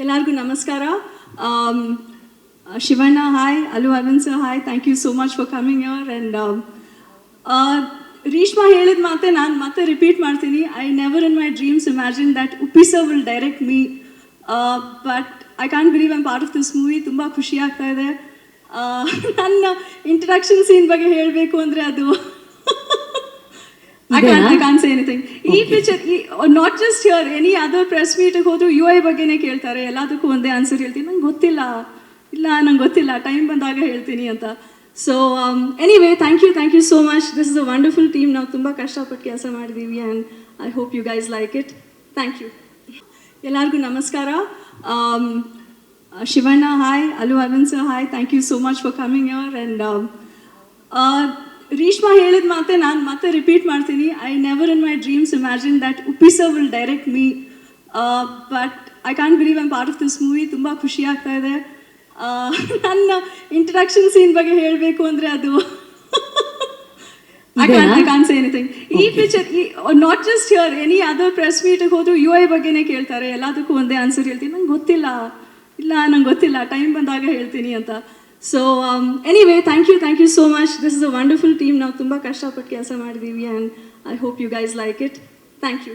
ಎಲ್ಲರಿಗೂ ನಮಸ್ಕಾರ. Shivanna hi ಅಲು Aravind sir hi thank you so much for coming your and Reshma ಹೇಳಿದ ಮಾತೆ ನಾನು ಮತ್ತೆ ರಿಪೀಟ್ ಮಾಡ್ತೀನಿ. I never in my dreams imagine that Uppi sir will direct me but I can't believe I'm part of this movie ತುಂಬ ಖುಷಿ ಆಗ್ತಾ ಇದೆ. ನನ್ನ ಇಂಟ್ರಡಕ್ಷನ್ ಸೀನ್ ಬಗ್ಗೆ ಹೇಳಬೇಕು ಅಂದರೆ ಅದು ಐ ಕಾನ್ ಸೇ ಎನಿಥಿಂಗ್ ಈ picture not just here any other press ಮೀಟಿಗೆ ಹೋದ್ರು ಯು ಐ ಬಗ್ಗೆನೇ ಕೇಳ್ತಾರೆ ಎಲ್ಲದಕ್ಕೂ ಒಂದೇ ಆನ್ಸರ್ ಹೇಳ್ತೀನಿ. ನಂಗೆ ಗೊತ್ತಿಲ್ಲ. ಇಲ್ಲ ನಂಗೆ ಗೊತ್ತಿಲ್ಲ. ಟೈಮ್ ಬಂದಾಗ ಹೇಳ್ತೀನಿ ಅಂತ. So anyway thank you thank you so much this is a wonderful team ನಾವು ತುಂಬ ಕಷ್ಟಪಟ್ಟು ಕೆಲಸ ಮಾಡಿದ್ದೀವಿ and I hope you guys like it thank you ಎಲ್ಲರಿಗೂ ನಮಸ್ಕಾರ. Um, Shivanna hi ಅಲು Arun sir hi thank you so much for coming your and Reshma ಹೇಳಿದ ಮಾತೆ ನಾನು ಮತ್ತೆ ರಿಪೀಟ್ ಮಾಡ್ತೀನಿ. I never in my dreams imagine that Uppi sir will direct me but I can believe I'm part of this movie ತುಂಬ ಖುಷಿ ಆಗ್ತಾ ಇದೆ. ನನ್ನ ಇಂಟ್ರಡಕ್ಷನ್ ಸೀನ್ ಬಗ್ಗೆ ಹೇಳಬೇಕು ಅಂದರೆ ಅದು I can I can say anything ಈ picture not just here any other press ಮೀಟಿಗೆ ಹೋದ್ರು ಯು ಐ ಬಗ್ಗೆನೇ ಕೇಳ್ತಾರೆ. ಎಲ್ಲದಕ್ಕೂ ಒಂದೇ ಆನ್ಸರ್ ಹೇಳ್ತೀನಿ. ನಂಗೆ ಗೊತ್ತಿಲ್ಲ. ಇಲ್ಲ ನಂಗೆ ಗೊತ್ತಿಲ್ಲ. ಟೈಮ್ ಬಂದಾಗ ಹೇಳ್ತೀನಿ ಅಂತ. So anyway thank you thank you so much this is a wonderful team ನಾವು ತುಂಬ ಕಷ್ಟಪಟ್ಟು ಕೆಲಸ ಮಾಡಿದ್ದೀವಿ and I hope you guys like it thank you